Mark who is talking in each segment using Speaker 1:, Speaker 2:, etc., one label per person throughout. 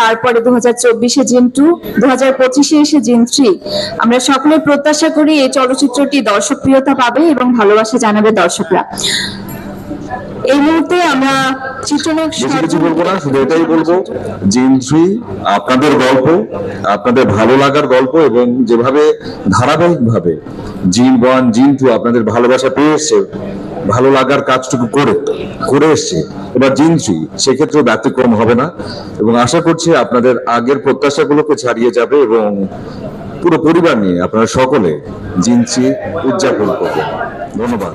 Speaker 1: তারপরে দু হাজার চব্বিশে জিন টু দু হাজার পঁচিশে এসে জিন থ্রি। আমরা সকলে প্রত্যাশা করি এই চলচ্চিত্রটি দর্শকপ্রিয়তা পাবে এবং ভালোবাসা জানাবে দর্শকরা। এই মুহূর্তে আমরা চিত্রনায়ক
Speaker 2: বেশি কিছু বলব না শুধু এটাই বলব জিন থ্রি আপনাদের গল্প আপনাদের ভালো লাগার গল্প এবং যেভাবে জিন ওয়ান জিন টু আপনাদের ভালোবাসা পেয়ে এসছে ভালো লাগার কাজটুকু করে করে এসছে। এবার জিন থ্রি সেক্ষেত্রে ব্যতিক্রম হবে না এবং আশা করছি আপনাদের আগের প্রত্যাশাগুলোকে ছাড়িয়ে যাবে এবং পুরো পরিবার নিয়ে আপনারা সকলে জিন থ্রি উদযাপন করবেন। ধন্যবাদ।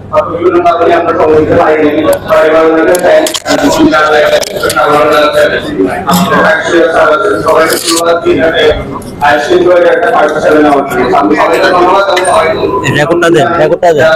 Speaker 3: বিভিন্ন কারণে আমরা সময় দিতে পারিনি সবাইকে ধন্যবাদ দিই
Speaker 4: রেকর্ডটা দেন রেকর্ডটা দেন